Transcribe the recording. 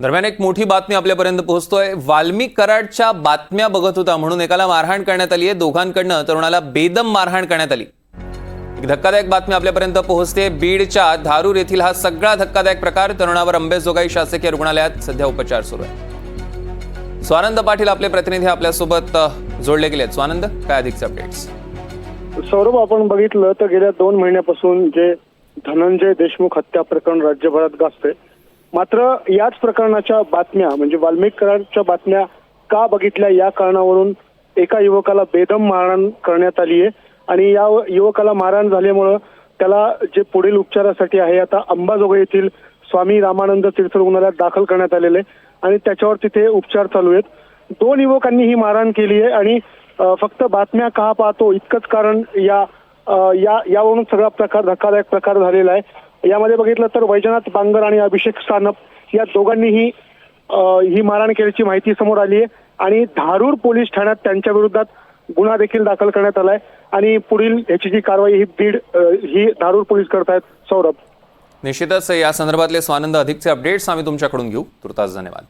दरम्यान एक मोठी बातमी आपल्यापर्यंत पोहोचतोय. वाल्मिक कराडच्या बातम्या बघत होता म्हणून एकाला मारहाण करण्यात आली आहे दोघांकडनं तरुणाला बेदम मारहाण करण्यात आली. एक धक्कादायक बातमी आपल्यापर्यंत पोहोचते. बीडच्या धारूर येथील हा सगळा धक्कादायक प्रकार तरुणावर अंबेजोगाई शासकीय रुग्णालयात सध्या उपचार सुरू आहे. स्वानंद पाटील आपले प्रतिनिधी आपल्यासोबत जोडले गेले स्वानंद काय अधिकचे अपडेट्स सौरभ आपण बघितलं तर गेल्या दोन महिन्यापासून जे धनंजय देशमुख हत्या प्रकरण राज्यभरात गाजते मात्र याच प्रकरणाच्या बातम्या म्हणजे वाल्मिकरांच्या बातम्या का बघितल्या या कारणावरून एका युवकाला बेदम मारहाण करण्यात आली आहे. आणि या युवकाला मारहाण झाल्यामुळं त्याला जे पुढील उपचारासाठी आहे आता अंबाजोगाई येथील स्वामी रामानंद तीर्थ रुग्णालयात दाखल करण्यात आलेले आणि त्याच्यावर तिथे उपचार चालू आहेत. दोन युवकांनी ही मारहाण केली आहे आणि फक्त बातम्या का पाहतो इतकंच कारण या या यावरून सगळा प्रकार धक्कादायक प्रकार झालेला आहे. यामध्ये बघितलं तर वैजनाथ बांगर आणि अभिषेक सानप या दोघांनीही ही मारहाण केल्याची माहिती समोर आली आहे आणि धारूर पोलीस ठाण्यात त्यांच्या विरोधात गुन्हा देखील दाखल करण्यात आलाय. आणि पुढील याची जी कारवाई ही बीड ही धारूर पोलीस करतायत. सौरभ. निश्चितच या संदर्भातले स्वानंद अधिकचे अपडेट्स आम्ही तुमच्याकडून घेऊ. तुर्तास धन्यवाद.